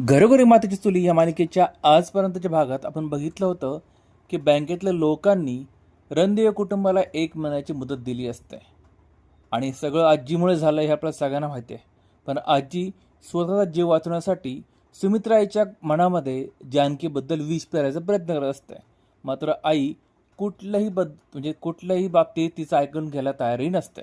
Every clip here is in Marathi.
घरोघरी मातेची चुली या मालिकेच्या आजपर्यंतच्या भागात आपण बघितलं होतं की बँकेतल्या लोकांनी रणदेव कुटुंबाला एक महिन्याची मुदत दिली असते. आणि सगळं आजीमुळे झालं हे आपल्या सगळ्यांना माहिती आहे. पण आजी स्वतःचा जीव वाचवण्यासाठी सुमित्राईच्या मनामध्ये जानकीबद्दल विष पेरायचा प्रयत्न करत असते. मात्र आई कुठल्याही बद म्हणजे कुठल्याही बाबतीत तिचं ऐकून घ्यायला तयारही नसते.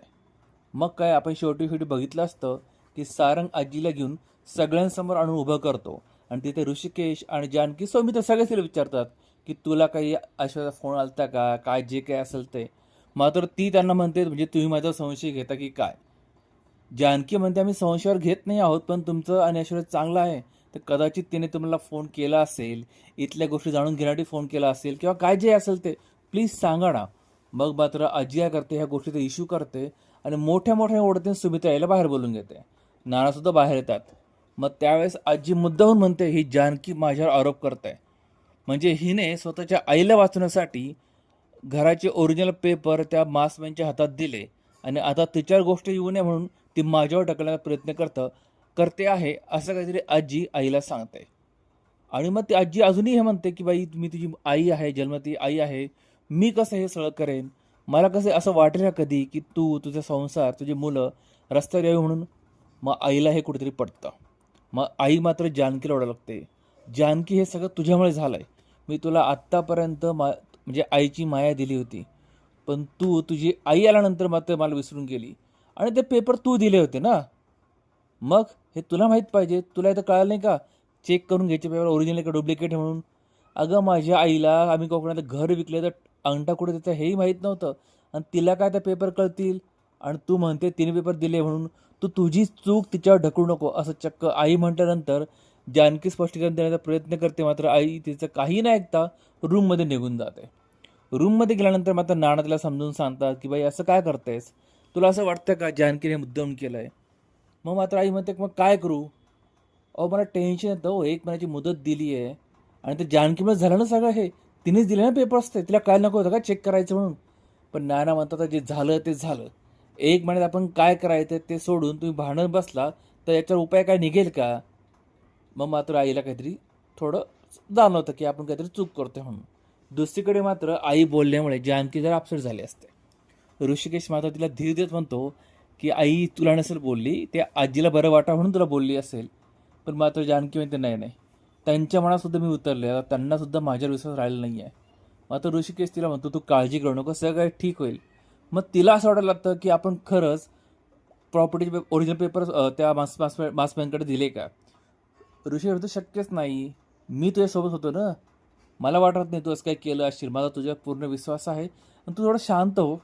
मग काय आपण शेवटी शेवटी बघितलं असतं की सारंग आजीला घेऊन सगळ्यांसमोर आणून उभं करतो. आणि तिथे ऋषिकेश आणि जानकी सौमित्र सगळेच तिला विचारतात की तुला काही अशा फोन आलता का? काय जे काय असेल ते. मात्र ती त्यांना म्हणते म्हणजे तुम्ही माझा संशय घेता की काय? जानकी म्हणते आम्ही संशयावर घेत नाही आहोत पण तुमचं आणि ऐश्वर्या चांगलं आहे. तर कदाचित तिने तुम्हाला फोन केला असेल इथल्या गोष्टी जाणून घेण्यासाठी फोन केला असेल किंवा काय जे असेल ते प्लीज सांगा ना. मग मात्र अजिया करते ह्या गोष्टीचा इश्यू करते आणि मोठ्या मोठ्या ओढतीने सुमित्रा यायला बाहेर बोलून घेते. नानासुद्धा बाहेर येतात. मग त्यावेळेस आजी मुद्दाहून म्हणते ही जानकी माझ्यावर आरोप करते म्हणजे हिने स्वतःच्या आईला वाचवण्यासाठी घराचे ओरिजिनल पेपर त्या मासमॅनच्या हातात दिले आणि आता तिच्यावर गोष्ट येऊ नये म्हणून ती माझ्यावर ढकलण्याचा प्रयत्न करतं करते आहे असं काहीतरी आजी आईला सांगते. आणि मग ती आजी अजूनही हे म्हणते की बाई मी तुझी आई आहे जन्मती आई आहे मी कसं हे सगळं करेन? मला कसं असं वाटेल ना कधी की तू तुझा संसार तुझी मुलं रस्त्यावर यावी म्हणून? मग आईला हे कुठेतरी पटतं. मग आई मात्र जानकीला ओढा लागते. जानकी हे सगळं तुझ्यामुळे झालं आहे मी तुला आत्तापर्यंत मा म्हणजे आईची माया दिली होती. पण तू तुझी आई आल्यानंतर मात्र मला विसरून गेली. आणि ते पेपर तू दिले होते ना? मग हे तुला माहीत पाहिजे. तुला इथं कळालं नाही का? चेक करून घ्यायचे पेपर ओरिजिनल का डुप्लिकेट म्हणून? अगं माझ्या आईला आम्ही कोकणात घर विकले तर अंगठा कुठे त्याचं हेही माहीत नव्हतं. आणि तिला काय त्या पेपर कळतील? आणि तू म्हणते तिने पेपर दिले म्हणून. तू तुझी चूक तिच्यावर ढकलू नको असं चक्क आई म्हटल्यानंतर जानकी स्पष्टीकरण देण्याचा प्रयत्न करते मात्र आई तिचं काही न ऐकता रूममध्ये निघून जाते. रूममध्ये गेल्यानंतर मात्र नाना तिला समजून सांगतात की बाई असं काय करतेस? तुला असं वाटतं का जानकीने मुद्दाम केलं आहे मग मात्र आई म्हणते मग काय करू? अहो मला टेन्शन येतं हो एक महिन्याची मुदत दिली आहे आणि ते जानकीमुळे झालं ना सगळं हे. तिनेच दिले ना पेपर असते. तिला काय नको होतं का चेक करायचं म्हणून? पण नाना म्हणतात जे झालं ते झालं. एक महिन्यात आपण काय करायचं ते सोडून तुम्ही भांडण बसला तर याच्यावर उपाय काय निघेल का? मग मात्र आईला काहीतरी थोडं जाणवतं की आपण काहीतरी चूक करतोय म्हणून. दुसरीकडे मात्र आई बोलल्यामुळे जानकी जरा अपसेट झाली असते. ऋषिकेश मात्र तिला धीर देत म्हणतो की आई तुला नसेल बोलली ते आजीला बरं वाटा म्हणून तुला बोलली असेल. पण मात्र जानकी म्हणते नाही नाही त्यांच्या मनातसुद्धा मी उतरले आता त्यांनासुद्धा माझ्यावर विश्वास राहिला नाही आहे मात्र ऋषिकेश तिला म्हणतो तू काळजी करू नको सगळं ठीक होईल. मग तिला असं वाटायला लागतं की आपण खरंच प्रॉपर्टीचे ओरिजिनल पेपर त्या मास मास मासमॅनकडे दिले का? ऋषी तर शक्यच नाही. मी तुझ्यासोबत होतो ना. मला वाटत नाही तू असं काही केलं असशील. माझा तुझ्यावर पूर्ण विश्वास आहे. आणि तू थोडं शांत हो.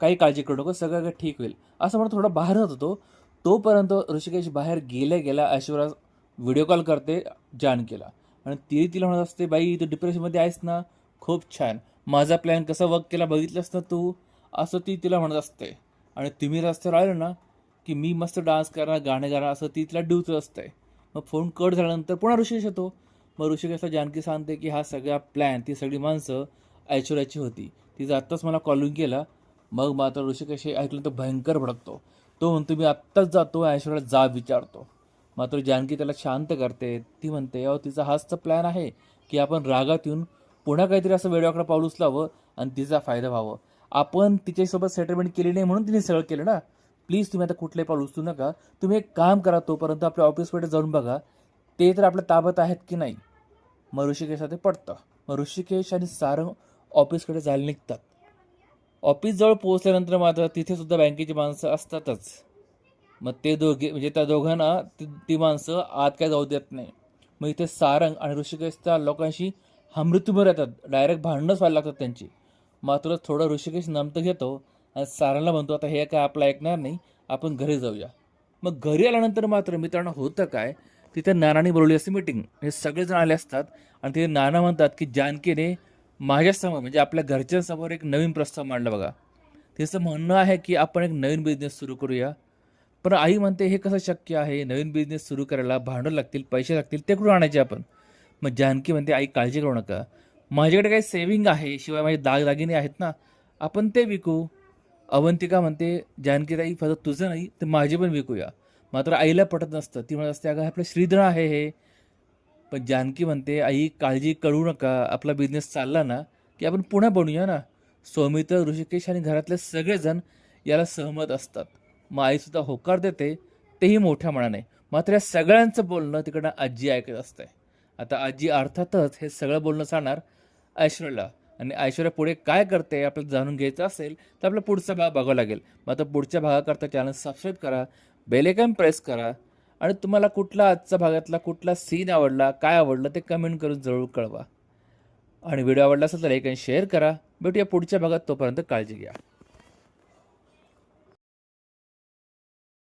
काही काळजी करू नको. सगळं काही ठीक होईल. असं म्हणून थोडा बाहेर होत होतो. तोपर्यंत ऋषिकेश बाहेर गेल्या गेल्या ऐश्वर्या व्हिडिओ कॉल करते जानकीला आणि ती तिला म्हणत असते बाई तू डिप्रेशनमध्ये आहेस ना? खूप छान. माझा प्लॅन कसा वर्क केला बघितलंस ना तू? असं ती तिला म्हणत असते. आणि तुम्ही रस्त्यावर आलो ना की मी मस्त डान्स करा गाणे गाणं असं ती तिला डिवच असते मग फोन कट झाल्यानंतर पुन्हा ऋषिकेश येतो. मग ऋषिकेशला जानकी सांगते की हा सगळा प्लॅन ती सगळी माणसं ऐश्वर्याची होती. तिचा आत्ताच मला कॉलिंग केला. मग मात्र ऋषिकेश हे ऐकलं तर भयंकर भडकतो. तो म्हणतो मी आत्ताच जातो ऐश्वर्याला जा विचारतो. मात्र जानकी त्याला शांत करते. ती म्हणते अहो तिचा हाच तर प्लॅन आहे की आपण रागात येऊन पुन्हा काहीतरी असं वेळाकडे पाऊल उचलावं आणि तिचा फायदा व्हावं. आपण तिच्यासोबत सेटलमेंट केली नाही म्हणून तिने सगळं केलं ना. प्लीज तुम्ही आता कुठलंही पाऊल उचलू नका. तुम्ही एक काम करा तोपर्यंत आपल्या ऑफिसकडे जाऊन बघा ते तर आपल्या ताब्यात आहेत की नाही. मग ऋषिकेश ते पडतं. मग ऋषिकेश आणि सारंग ऑफिसकडे जायला निघतात. ऑफिसजवळ पोहोचल्यानंतर मात्र तिथेसुद्धा बँकेची माणसं असतातच. मग ते दोघे म्हणजे त्या दोघांना ती ती माणसं आत काय जाऊ देत नाही. मग इथे सारंग आणि ऋषिकेश त्या लोकांशी हमृत्यूभर येतात. डायरेक्ट भांडणंच व्हायला लागतात त्यांची. मात्र थोडं ऋषिकेश नमतं घेतो आणि सारंगला म्हणतो आता हे काय आपलं ऐकणार नाही? आपण घरी जाऊया. मग घरी आल्यानंतर मात्र मित्रांनो होतं काय? तिथे नानाने बोलवली असते मिटिंग हे सगळेजण आले असतात आणि तिथे नाना म्हणतात की जानकीने माझ्यासमोर म्हणजे आपल्या घरच्यांसमोर एक नवीन प्रस्ताव मांडला बघा. तिचं म्हणणं आहे की आपण एक नवीन बिझनेस सुरू करूया. पण आई म्हणते हे कसं शक्य आहे? नवीन बिझनेस सुरू करायला भांडवल लागतील पैसे लागतील ते कुठून आणायचे आपण? मग जानकी म्हणते आई काळजी करू नका. माझ्याकडे काही सेविंग आहे शिवाय माझे दागदागिने आहेत ना आपण ते विकू. अवंतिका म्हणते जानकीताई फक्त तुझं नाही तर माझे पण विकूया. मात्र आईला पटत नसतं. ती म्हणत असते अगं आपलं श्रीधर आहे हे. पण जानकी म्हणते आई काळजी करू नका. आपला बिझनेस चालला ना की आपण पुन्हा बनूया ना. सौमित्र ऋषिकेश आणि घरातले सगळेजण याला सहमत असतात. मग आईसुद्धा होकार देते तेही मोठ्या मनाने. मात्र या सगळ्यांचं बोलणं तिकडनं आजी ऐकत असते. आता आजी अर्थातच हे सगळं बोलणं सांगणार ऐश्वर्याला. आणि ऐश्वर्या पुढे काय करते आपल्याला जाणून घ्यायचं असेल तर आपला पुढचा भाग बघावा लागेल. मग आता पुढच्या भागाकरता चॅनल सबस्क्राईब करा बेलेकन प्रेस करा. आणि तुम्हाला कुठला आजचा भागातला कुठला सीन आवडला काय आवडलं ते कमेंट करून जरूर कळवा. आणि व्हिडिओ आवडला असेल तर लाईक आणि शेअर करा. भेटूया पुढच्या भागात तोपर्यंत काळजी घ्या.